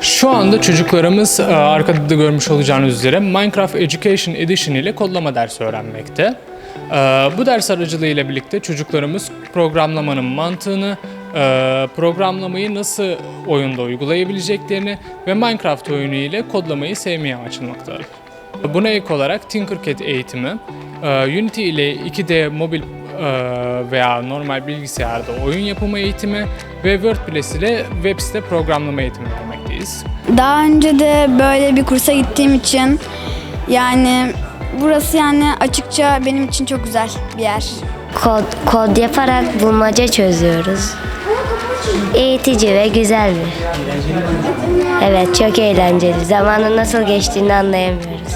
Şu anda çocuklarımız e, arkada da görmüş olacağınız üzere Minecraft Education Edition ile kodlama dersi öğrenmekte. E, Bu ders aracılığıyla birlikte çocuklarımız programlamanın mantığını, e, programlamayı nasıl oyunda uygulayabileceklerini ve Minecraft oyunu ile kodlamayı sevmeye açılmaktadır. Buna ek olarak Tinkercad eğitimi, Unity ile 2D mobil veya normal bilgisayarda oyun yapımı eğitimi ve WordPress ile web site programlama eğitimi vermekteyiz. Daha önce de böyle bir kursa gittiğim için yani burası yani açıkça benim için çok güzel bir yer. Kod, kod yaparak bulmaca çözüyoruz. Eğitici ve güzel bir. Evet çok eğlenceli. Zamanın nasıl geçtiğini anlayamıyoruz.